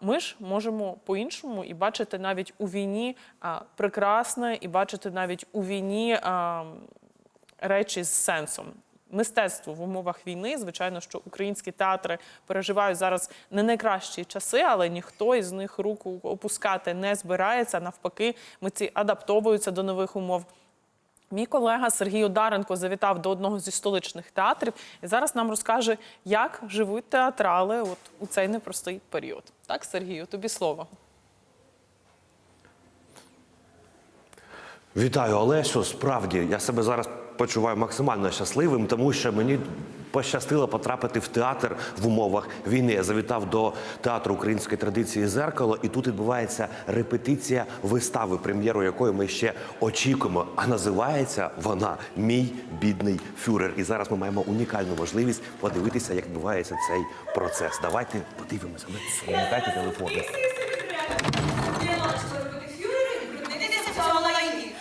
Ми ж можемо по-іншому і бачити навіть у війні прекрасне, і бачити навіть у війні речі з сенсом. Мистецтво в умовах війни, звичайно, що українські театри переживають зараз не найкращі часи, але ніхто із них руку опускати не збирається. Навпаки, митці адаптовуються до нових умов. Мій колега Сергій Ударенко завітав до одного зі столичних театрів і зараз нам розкаже, як живуть театрали от у цей непростий період. Так, Сергію, тобі слово. Вітаю, Олесю. Справді, я себе зараз почуваю максимально щасливим, тому що мені пощастило потрапити в театр в умовах війни. Я завітав до театру української традиції зеркало, і тут відбувається репетиція вистави, прем'єру якої ми ще очікуємо. А називається вона Мій бідний фюрер. І зараз ми маємо унікальну можливість подивитися, як відбувається цей процес. Давайте подивимося. Вмикайте телефони. Фюрери цьому лайні.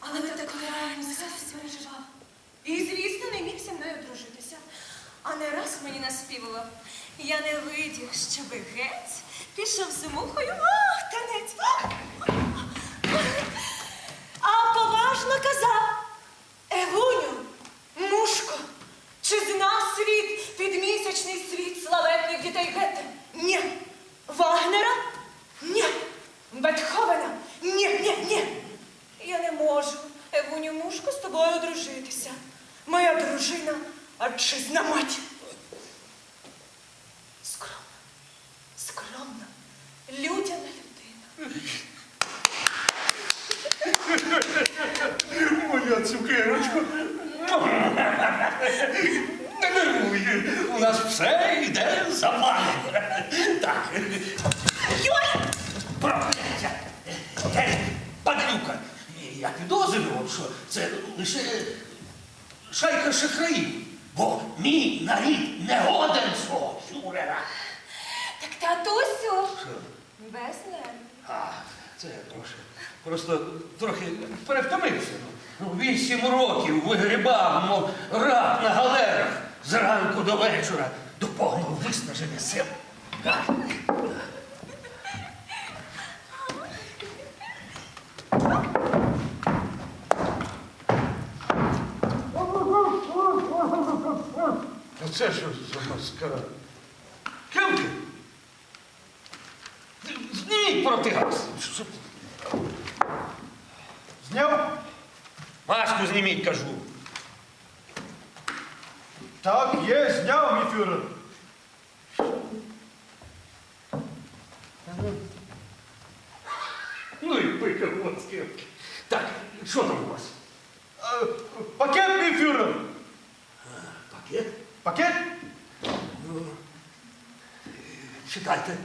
Але ти такої реальні все переживав. І, звісно, не міг зі мною дружитися. А не раз мені наспівував. Я не видів, щоби геть пішов з мухою. Ах, танець. ах. А поважно казав. Евуню, мушко, чи знав світ підмісячний світ славетних дітей Гетте? Ні. отчизна Татусю, без нервів. А, це я трошки. Просто трохи перевтомився. Ну, Вісім років вигрібав, мов раб на галерах зранку до вечора до повного виснаження сил. Так. А це що за маскарад? Зніміть протигаз. Що- що- Зняв? Маску зніміть, кажу. Так, є, зняв, мій фюрер. Ну і пика мозки. Так, що там у вас? Е, Пакет, мій фюрер. Пакет? Пакет? Читайте.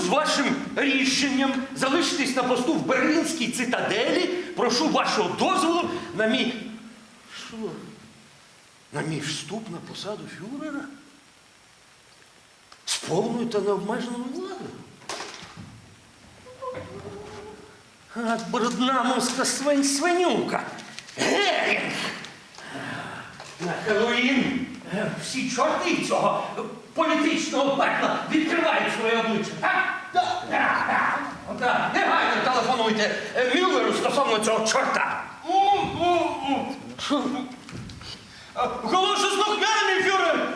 З вашим рішенням залишитись на посту в Берлінській цитаделі, прошу вашого дозволу на мій. Що? На мій вступ на посаду фюрера? З повною та необмеженою владою. А, брудна муска свинь свинюка. Герінг! На Хеллоуін е, всі чорти цього політичного пекла відкривають своє обличчя. Так? Так, так, так. Отак. Негайно телефонуйте е, Мюллеру стосовно цього чорта. Оголошу слухняний, мій фюрер.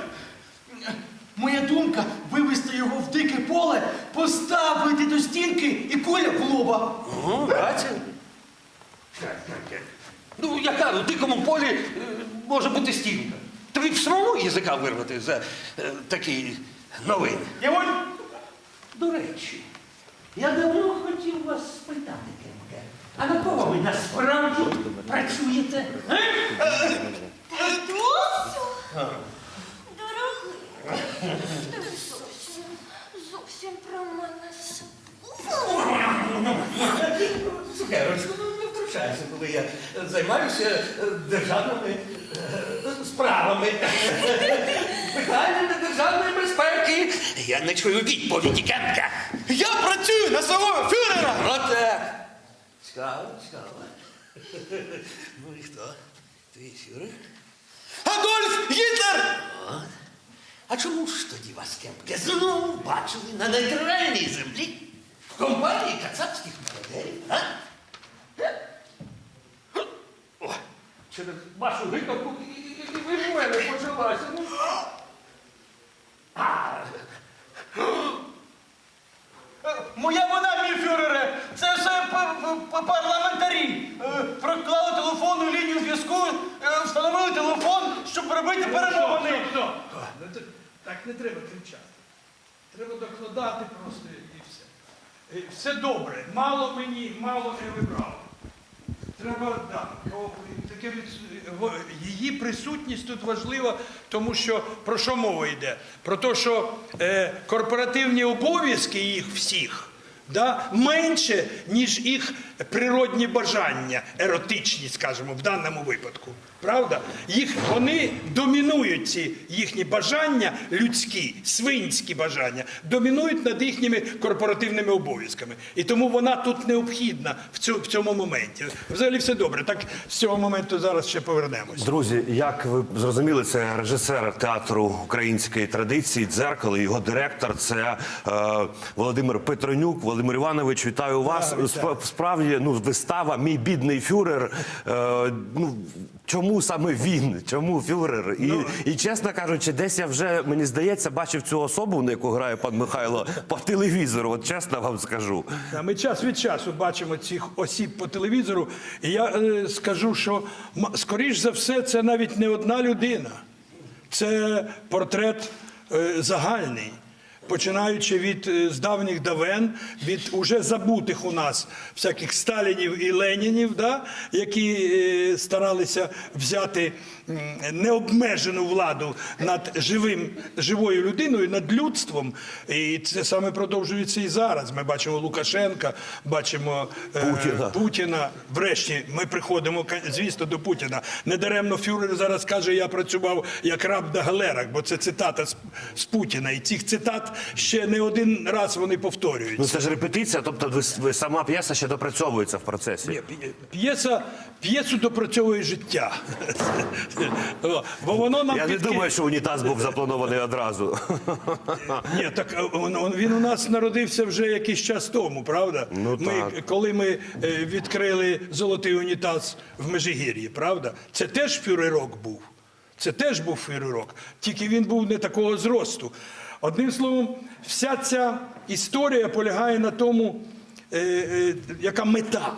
Моя думка вивести його в дике поле, поставити до стінки і куля в лоба. Ну, так, так. Ну, яка в дикому полі е, може бути стінка? Тобі б самому язика вирвати за е, такі новини. Євонь, До речі, я давно хотів вас спитати, Кемке. А на кого ви насправді працюєте? Е? Дорогий, ти зовсім, зовсім про мене. Цукерочку, ну не втручайся, коли я займаюся е, державними е, справами. Питаннями державної безпеки. Я не чую відповіді, Кемка. я працюю на свого фюрера! Отак. Цікаво, цікаво. Ну і хто? Твій фюрер? Адольф Гітлер! А чому ж тоді вас, Кемке, знову бачили на нейтральній землі? В компанії кацапських мародерів, а? Через вашу гикавку і, і, і ви в мене почалася. Ну. Моя вона, мій фюрере, це все парламентарі. Е, Проклали телефонну лінію зв'язку, е, встановили телефон, щоб робити перемовини. Стоп, стоп. Ну, Так не треба кричати. Треба докладати просто і все. Е, Все добре. Мало мені, мало не вибрав. Треба, да, о, таке во- її присутність тут важлива, тому що про що мова йде? Про те, що е, корпоративні обов'язки їх всіх да, менше, ніж їх природні бажання, еротичні, скажімо, в даному випадку. Правда? Їх, вони домінують ці їхні бажання, людські, свинські бажання, домінують над їхніми корпоративними обов'язками. І тому вона тут необхідна в цьому, в цьому моменті. Взагалі все добре. Так з цього моменту зараз ще повернемось. Друзі, як ви зрозуміли, це режисер театру української традиції «Дзеркало», його директор це е, Володимир Петронюк. Володимир Іванович, вітаю вас. Вітаю. Справді, ну вистава Мій бідний фюрер. Е, ну чому саме він? Чому фюрер? І, і чесно кажучи, десь я вже мені здається бачив цю особу, на яку грає пан Михайло, по телевізору. От чесно вам скажу. Ми час від часу бачимо цих осіб по телевізору, і я е, скажу, що скоріш за все, це навіть не одна людина, це портрет е, загальний. Починаючи від е, з давніх давен, від уже забутих у нас всяких Сталінів і Ленінів, да, які е, старалися взяти необмежену владу над живим, живою людиною, над людством. І це саме продовжується і зараз. Ми бачимо Лукашенка, бачимо е, Путіна. Путіна. Врешті ми приходимо, звісно, до Путіна. Недаремно Фюрер зараз каже, я працював як раб на галерах, бо це цитата з, з Путіна. І цих цитат ще не один раз вони повторюються. Ну це ж репетиція, тобто ви, ви сама п'єса ще допрацьовується в процесі. Ні, П'єса, п'єсу допрацьовує життя. Бо воно нам Я не думаю, що унітаз був запланований одразу. Ні, так е, він у нас народився вже якийсь час тому, правда? Ну, так. Коли ми е, відкрили золотий унітаз в Межигір'ї, правда? Це теж фюрерок був. Це теж був фюрерок, тільки він був не такого зросту. Одним словом, вся ця історія полягає на тому, е, яка мета.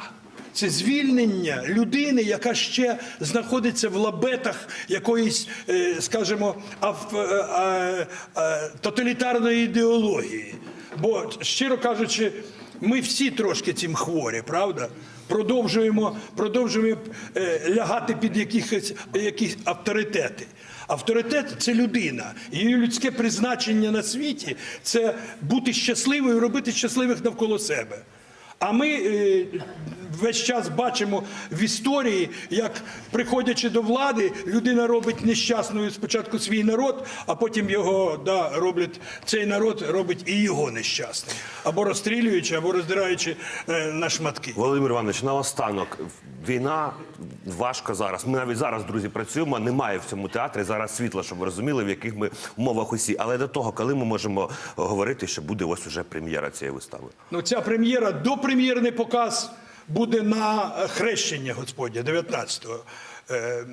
Це звільнення людини, яка ще знаходиться в лабетах якоїсь, е, скажімо, е, е, тоталітарної ідеології. Бо, щиро кажучи, ми всі трошки цим хворі, правда? Продовжуємо, продовжуємо лягати під якихось, якісь авторитети. Авторитет це людина. Її людське призначення на світі це бути щасливою, робити щасливих навколо себе. А ми весь час бачимо в історії, як приходячи до влади, людина робить нещасною спочатку свій народ, а потім його да, роблять цей народ робить і його нещасним. Або розстрілюючи, або роздираючи е, на шматки. Володимир Іванович, наостанок. Війна важко зараз. Ми навіть зараз, друзі, працюємо. Немає в цьому театрі зараз світла, щоб ви розуміли, в яких ми умовах усі. Але до того, коли ми можемо говорити, що буде ось уже прем'єра цієї вистави. Ну, ця прем'єра, допрем'єрний показ буде на хрещення Господня 19-го. е,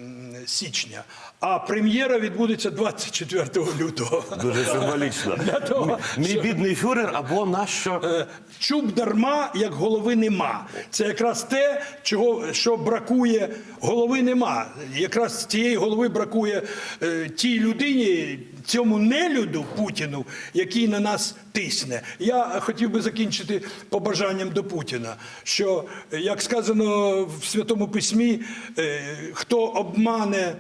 січня, а прем'єра відбудеться 24 лютого. Дуже символічно. того, Мій що- бідний фюрер або нащо. Е, Чуб дарма, як голови нема. Це якраз те, чого що бракує. Голови нема. Якраз цієї голови бракує е, тій людині, цьому нелюду Путіну, який на нас тисне. Я хотів би закінчити побажанням до Путіна, що, як сказано в Святому Письмі, е, хто обмане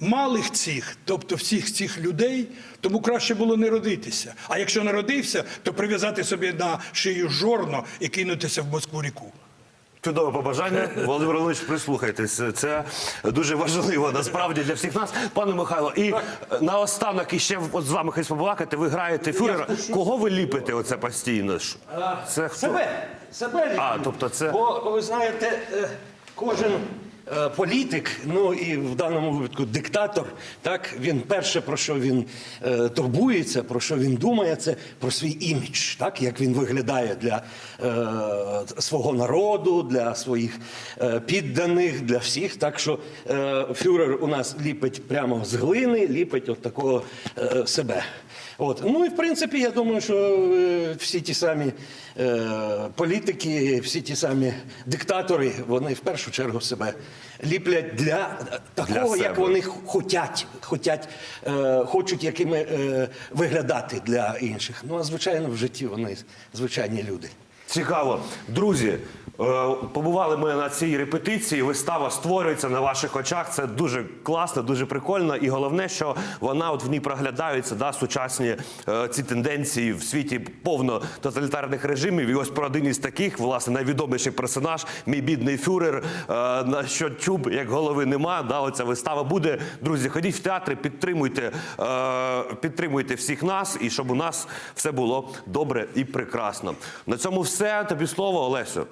малих цих, тобто всіх цих людей, тому краще було не родитися. А якщо народився, то прив'язати собі на шию жорно і кинутися в Москву ріку. Чудове побажання. Володимир Володимирович, прислухайтесь. Це дуже важливо насправді для всіх нас. Пане Михайло, і наостанок іще от з вами хтось побалакати. Ви граєте фюрера. Кого ви ліпите оце постійно? Це хто? Себе, себе ліплю. А, тобто це- Бо ви знаєте, е, кожен політик, ну і в даному випадку диктатор, так він перше про що він е, турбується, про що він думає, це про свій імідж, так як він виглядає для е, свого народу, для своїх е, підданих, для всіх. Так що е, фюрер у нас ліпить прямо з глини, ліпить от такого е, себе. От. Ну і в принципі, я думаю, що е, всі ті самі е, політики, всі ті самі диктатори, вони в першу чергу себе ліплять для такого, себе. як вони хотять, хотять, е, хочуть якими е, виглядати для інших. Ну а звичайно, в житті вони звичайні люди. Цікаво. Друзі, е, побували ми на цій репетиції. Вистава створюється на ваших очах. Це дуже класно, дуже прикольно. І головне, що вона от в ній проглядаються да, сучасні е, ці тенденції в світі повно тоталітарних режимів. І ось про один із таких, власне, найвідоміший персонаж, мій бідний фюрер, е, на що чуб як голови нема. Да, оця вистава буде. Друзі, ходіть в театри, підтримуйте, підтримуйте всіх нас, і щоб у нас все було добре і прекрасно. На цьому все. Тобі слово, Олесю.